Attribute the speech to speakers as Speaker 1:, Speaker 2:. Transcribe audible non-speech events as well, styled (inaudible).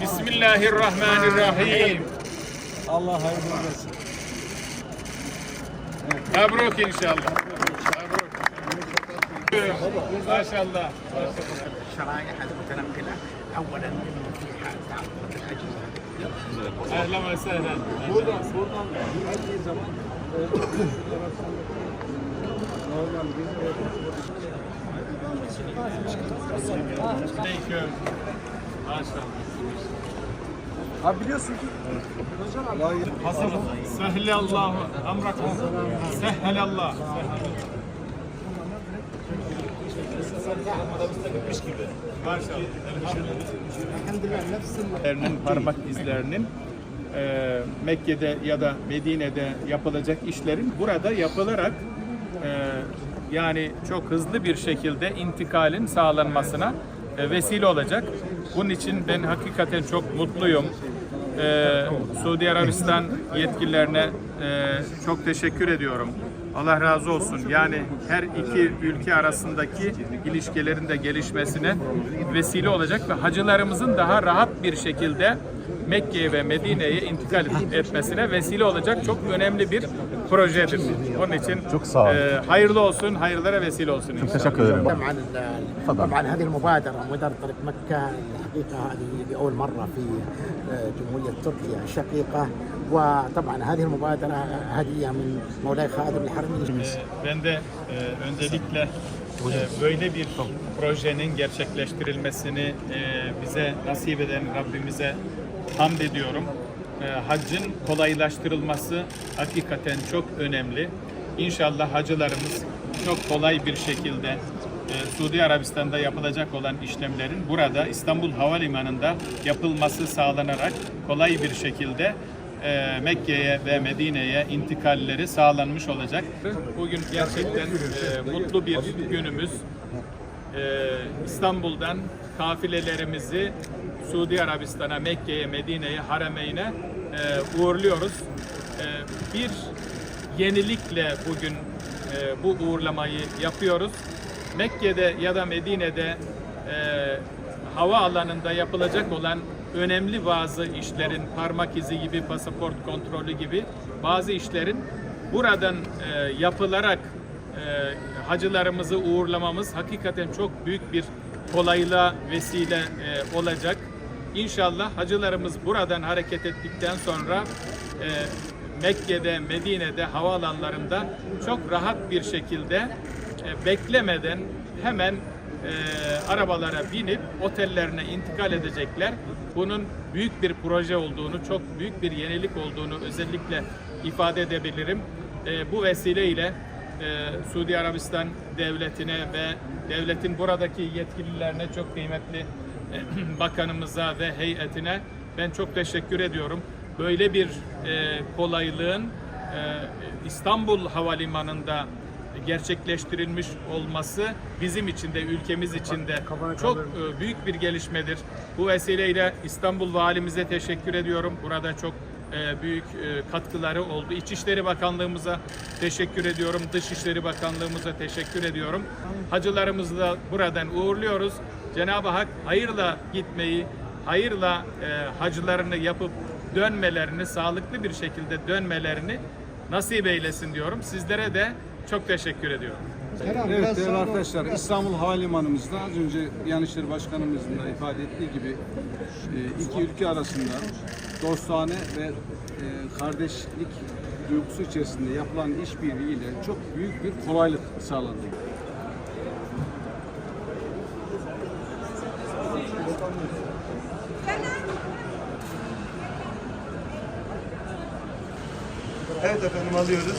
Speaker 1: Bismillahirrahmanirrahim.
Speaker 2: Allah hayırlı olsun.
Speaker 1: Mebruk inşallah. Mebruk. Maşallah.
Speaker 3: الشرائح المتنقله اولا في حال تعرض الاجهزه
Speaker 1: Ehlen ve
Speaker 2: Abi biliyorsun ki.
Speaker 1: Hasan. Sehlallahu emrakum. Sehhalallah. Elhamdülillah. parmak izlerinin e, Mekke'de ya da Medine'de yapılacak işlerin burada yapılarak e, yani çok hızlı bir şekilde intikalin sağlanmasına e, vesile olacak. Bunun için ben hakikaten çok mutluyum. E, Suudi Arabistan yetkililerine e, çok teşekkür ediyorum. Allah razı olsun. Yani her iki ülke arasındaki ilişkilerin de gelişmesine vesile olacak ve hacılarımızın daha rahat bir şekilde Mekke'ye ve Medine'ye intikal etmesine vesile olacak çok önemli bir projedir. Onun için
Speaker 4: Çok sağ olun.
Speaker 1: e, hayırlı olsun, hayırlara vesile olsun inşallah.
Speaker 4: Teşekkür ederim.
Speaker 3: طبعا ال- طبعا هذه المبادره مبادره طريق مكه الحقيقه هذه لاول مره في آه، جمهوريه تركيا الشقيقه وطبعا هذه المبادره هديه من مولاي خادم الحرمين
Speaker 1: Ben de e, öncelikle e, böyle bir projenin gerçekleştirilmesini e, bize nasip eden Rabbimize hamd ediyorum. E, haccın kolaylaştırılması hakikaten çok önemli. İnşallah hacılarımız çok kolay bir şekilde e, Suudi Arabistan'da yapılacak olan işlemlerin burada İstanbul Havalimanı'nda yapılması sağlanarak kolay bir şekilde e, Mekke'ye ve Medine'ye intikalleri sağlanmış olacak. Bugün gerçekten e, mutlu bir günümüz. E, İstanbul'dan kafilelerimizi Suudi Arabistan'a, Mekke'ye, Medine'ye, Haremeyn'e e, uğurluyoruz. E, bir yenilikle bugün e, bu uğurlamayı yapıyoruz. Mekke'de ya da Medine'de e, hava alanında yapılacak olan önemli bazı işlerin parmak izi gibi, pasaport kontrolü gibi bazı işlerin buradan e, yapılarak hacılarımızı uğurlamamız hakikaten çok büyük bir kolaylığa vesile e, olacak. İnşallah hacılarımız buradan hareket ettikten sonra e, Mekke'de, Medine'de, havaalanlarında çok rahat bir şekilde e, beklemeden hemen arabalara binip otellerine intikal edecekler. Bunun büyük bir proje olduğunu, çok büyük bir yenilik olduğunu özellikle ifade edebilirim. E, bu vesileyle e, Suudi Arabistan devletine ve devletin buradaki yetkililerine çok kıymetli e, (clears throat) bakanımıza ve heyetine ben çok teşekkür ediyorum. Böyle bir e, kolaylığın e, İstanbul Havalimanı'nda gerçekleştirilmiş olması bizim için de ülkemiz için de çok e, büyük bir gelişmedir. Bu vesileyle İstanbul Valimize teşekkür ediyorum. Burada çok büyük e, katkıları oldu. İçişleri Bakanlığımıza teşekkür ediyorum. Dışişleri Bakanlığımıza teşekkür ediyorum. Hacılarımızı da buradan uğurluyoruz. Cenab-ı Hak hayırla gitmeyi, hayırla e, hacılarını yapıp dönmelerini, sağlıklı bir şekilde dönmelerini nasip eylesin diyorum. Sizlere de çok teşekkür ediyorum.
Speaker 2: Evet değerli arkadaşlar İstanbul Havalimanımızda az önce Yanışları Başkanımızın da ifade ettiği gibi e, iki ülke arasında dostane ve e, kardeşlik duygusu içerisinde yapılan işbirliğiyle çok büyük bir kolaylık sağlandı.
Speaker 5: Evet efendim alıyoruz.